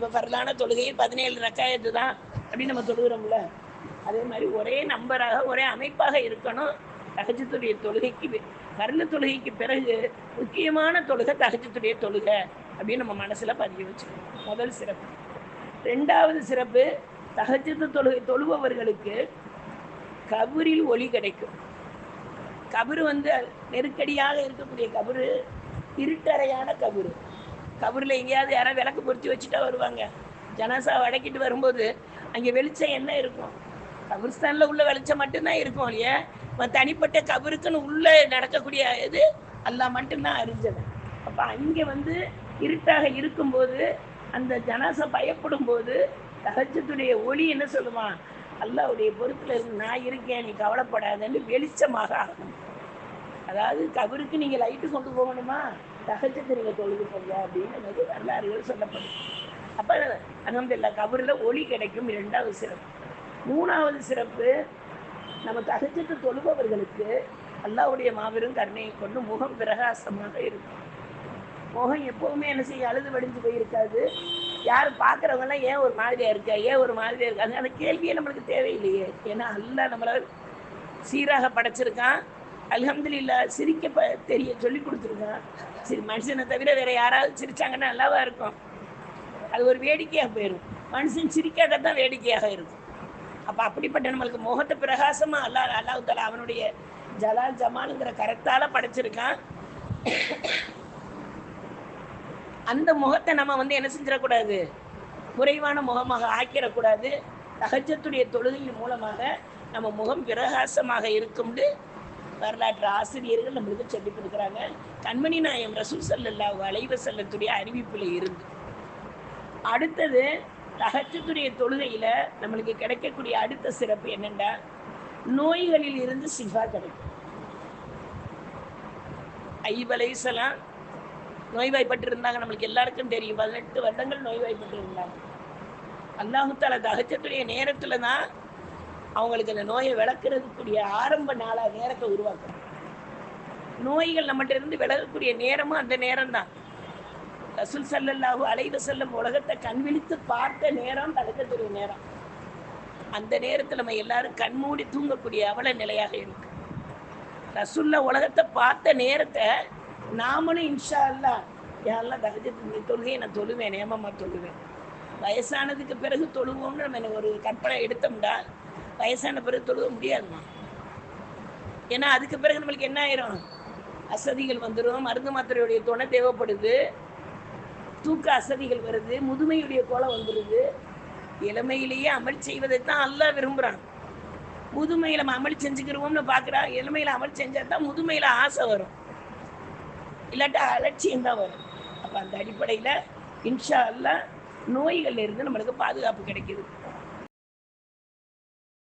இப்போ பரலான தொழுகையில் பதினேழு ரக்காயத்து தான் அப்படின்னு நம்ம தொழுகிறோம்ல. அதே மாதிரி ஒரே நம்பராக ஒரே அமைப்பாக இருக்கணும் தகஜத்துடைய தொழுகைக்கு வே- பரல தொழுகைக்கு பிறகு முக்கியமான தொழுகை தகஜத்துடைய தொழுகை அப்படின்னு நம்ம மனசில் பதிய வச்சுக்கணும். முதல் சிறப்பு. ரெண்டாவது சிறப்பு தகஜத்து தொழுகை தொழுபவர்களுக்கு கபரில் ஒளி கிடைக்கும். கபரு வந்து நெருக்கடியாக இருக்கக்கூடிய கபரு இருட்டறையான கபரு. கபரில் எங்கேயாவது யாராவது விளக்கு பொருத்தி வச்சுட்டா வருவாங்க. ஜனாசாவை அடக்கிட்டு வரும்போது அங்கே வெளிச்சம் என்ன இருக்கும்? கபிரிஸ்தானில் உள்ள வெளிச்சம் மட்டும்தான் இருக்கும் இல்லையா? தனிப்பட்ட கபருக்குன்னு உள்ளே நடக்கக்கூடிய இது அல்லா மட்டும்தான் அறிஞ்சது. அப்போ அங்கே வந்து இருட்டாக இருக்கும்போது அந்த ஜனாசா பயப்படும் போது தகச்சத்துடைய ஒளி என்ன சொல்லுவான் அல்லாவுடைய பொறுப்பில் இருந்து நான் இருக்கேன் நீ கவலைப்படாதன்னு வெளிச்சமாக ஆகணும். அதாவது கபருக்கு நீங்கள் லைட்டு கொண்டு போகணுமா? தகச்சத்தை நீங்கள் தொழுது போங்க அப்படின்னு வந்து வரலாறுகள் சொல்லப்படும். அப்போ அகமதுல்லா கபரில் ஒளி கிடைக்கும் இரண்டாவது சிறப்பு. மூணாவது சிறப்பு நம்ம தகச்சத்தை தொழுபவர்களுக்கு அல்லாவுடைய மாபெரும் கருணையை கொண்டு முகம் பிரகாசமாக இருக்கும். முகம் எப்பவுமே என்ன செய்ய அழுது வடிஞ்சு போயிருக்காது. யார் பார்க்குறவங்கலாம் ஏன் ஒரு மாதிரியாக இருக்கா? ஏன் ஒரு மாதிரியாக இருக்காது அந்த கேள்வியே நம்மளுக்கு தேவையில்லையே. ஏன்னா அல்ல நம்மளை சீராக படைச்சிருக்கான். அல்ஹம்துலில்லா சிரிக்க தெரிய சொல்லி கொடுத்துருக்கான் சரி மனுஷனை தவிர வேற யாராவது சிரிச்சாங்கன்னா நல்லாவா இருக்கும். அது ஒரு வேடிக்கையாக போயிடும் மனுஷன் சிரிக்காத தான் வேடிக்கையாக இருக்கும். அப்போ அப்படிப்பட்ட நம்மளுக்கு முகத்தை பிரகாசமாக அல்லா அல்லாஹ் தாலா அவனுடைய ஜலால் ஜமானுங்கிற கரத்தால் படைச்சிருக்கான். அந்த முகத்தை நம்ம வந்து என்ன செஞ்சிடக்கூடாது? குறைவான முகமாக ஆக்கிடக்கூடாது. தகஜத்துடைய தொழுகையின் மூலமாக நம்ம முகம் பிரகாசமாக இருக்கும்னு வரலாற்று ஆசிரியர்கள் நம்மளுக்கு சொல்லிக் கொடுக்குறாங்க. கண்மணி நாயம் ரசூல் சல்லல்லாஹு அலைவ செல்லத்துடைய அறிவிப்பில் இருந்து. அடுத்தது தகஜத்துடைய தொழுகையில் நம்மளுக்கு கிடைக்கக்கூடிய அடுத்த சிறப்பு என்னென்னா நோய்களில் இருந்து சிஃபா கிடைக்கும். ஐப் அலைஹிஸ்ஸலாம் நோய்வாய்ப்பட்டு இருந்தாங்க நம்மளுக்கு எல்லாருக்கும் தெரியும். பதினெட்டு வருடங்கள் நோய்வாய்ப்பட்டு இருந்தாங்க அல்லாஹு தாலா தகச்சத்துடைய நேரத்தில் தான் அவங்களுக்கு அந்த நோயை விளக்குறதுக்குரிய ஆரம்ப நாளாக நேரத்தை உருவாக்குறாங்க நோய்கள் நம்மகிட்ட இருந்து விலகக்கூடிய நேரமும் அந்த நேரம் தான் ரசூல் சல்லல்லாஹு அலைவ செல்லும் உலகத்தை கண் விழித்து பார்த்த நேரம் தடுக்கக்கூடிய நேரம். அந்த நேரத்தில் நம்ம எல்லாரும் கண்மூடி தூங்கக்கூடிய அவல நிலையாக இருக்கு. ரசுல்ல உலகத்தை பார்த்த நேரத்தை நாமளும் இன்ஷா அல்லா யாரெல்லாம் தகஜத்து தொழுகையை நான் தொழுவேன் நேமமாக தொழுவேன். வயசானதுக்கு பிறகு தொழுவோம்னு நம்ம எனக்கு ஒரு கற்பனை எடுத்தோம்டா வயசான பிறகு தொழுக முடியாதுமா ஏன்னா அதுக்கு பிறகு நம்மளுக்கு என்ன ஆயிரும்? அசதிகள் வந்துடும் மருந்து மாத்திரையுடைய துணை தேவைப்படுது தூக்க அசதிகள் வருது முதுமையுடைய கோலம் வந்துடுது இளமையிலேயே அமல் செய்வதை தான் அல்லாஹ் விரும்புகிறான் முதுமையில் நம்ம அமல் செஞ்சுக்கிறோம்னு பார்க்குறா இளமையில் அமல் செஞ்சால் தான் முதுமையில் ஆசை வரும். இல்லாட்டா அலட்சியம் தான் வரும். அப்போ அந்த அடிப்படையில் இன்ஷா அல்ல நோய்கள்ல இருந்து நம்மளுக்கு பாதுகாப்பு கிடைக்கிது.